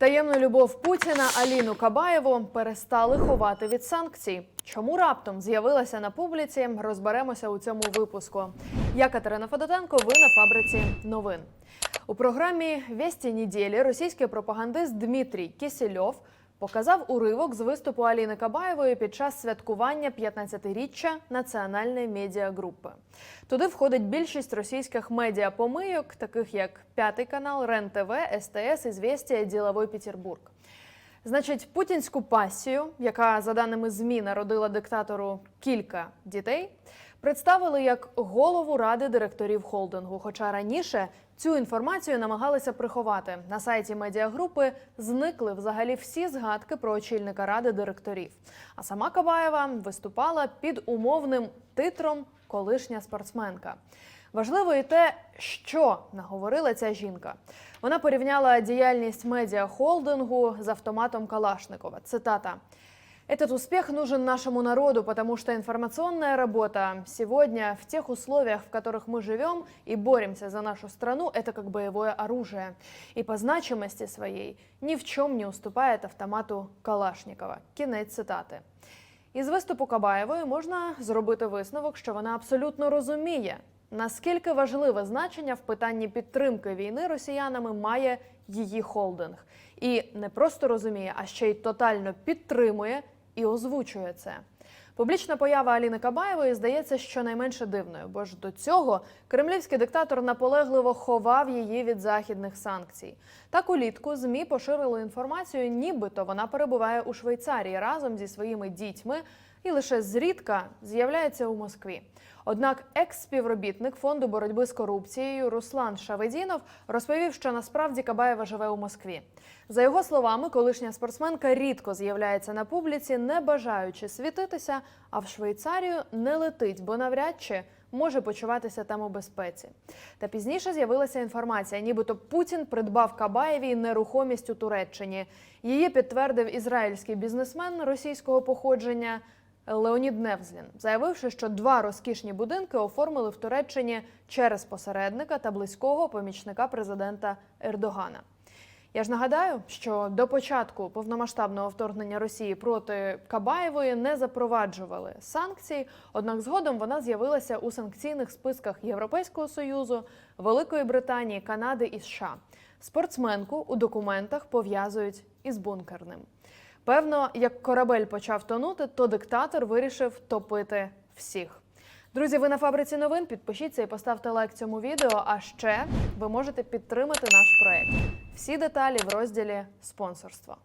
Таємну любов Путіна Аліну Кабаєву перестали ховати від санкцій. Чому раптом з'явилася на публіці? Розберемося у цьому випуску. Я Катерина Федотенко. Ви на фабриці новин. У програмі Вісті неділі російський пропагандист Дмитрій Кісельов показав уривок з виступу Аліни Кабаєвої під час святкування 15-річчя національної медіагрупи. Туди входить більшість російських медіапомийок, таких як П'ятий канал, РЕН ТВ, СТС, Ізвєстія, Діловий Петербург. Значить, путінську пасію, яка за даними ЗМІ народила диктатору кілька дітей, представили як голову ради директорів холдингу. Хоча раніше цю інформацію намагалися приховати. На сайті медіагрупи зникли взагалі всі згадки про очільника ради директорів. А сама Кабаєва виступала під умовним титром Колишня спортсменка. Важливо і те, що наговорила ця жінка. Вона порівняла діяльність медіахолдингу з автоматом Калашникова. Цитата. Этот успех нужен нашему народу, потому что информационная работа сегодня в тех условиях, в которых мы живем и боремся за нашу страну, это как боевое оружие. И по значимости своей ни в чем не уступает автомату Калашникова. Кінець цитати. Із виступу Кабаєвої можна зробити висновок, що вона абсолютно розуміє, наскільки важливе значення в питанні підтримки війни росіянами має її холдинг. І не просто розуміє, а ще й тотально підтримує і озвучує це. Публічна поява Аліни Кабаєвої здається щонайменше дивною, бо ж до цього кремлівський диктатор наполегливо ховав її від західних санкцій. Так улітку змі поширили інформацію, нібито вона перебуває у Швейцарії разом зі своїми дітьми і лише зрідка з'являється у Москві. Однак екс-співробітник фонду боротьби з корупцією Руслан Шаведінов розповів, що насправді Кабаєва живе у Москві. За його словами, колишня спортсменка рідко з'являється на публіці, не бажаючи світитися, а в Швейцарію не летить, бо навряд чи може почуватися там у безпеці. Та пізніше з'явилася інформація, нібито Путін придбав Кабаєвій нерухомість у Туреччині. Її підтвердив ізраїльський бізнесмен російського походження. Леонід Невзлін, заявивши, що два розкішні будинки оформили в Туреччині через посередника та близького помічника президента Ердогана. Я ж нагадаю, що до початку повномасштабного вторгнення Росії проти Кабаєвої не запроваджували санкцій. Однак згодом вона з'явилася у санкційних списках Європейського союзу, Великої Британії, Канади і США. Спортсменку у документах пов'язують із бункерним. Певно, як корабель почав тонути, то диктатор вирішив топити всіх. Друзі, ви на фабриці новин. Підпишіться і поставте лайк цьому відео. А ще ви можете підтримати наш проект. Всі деталі в розділі спонсорство.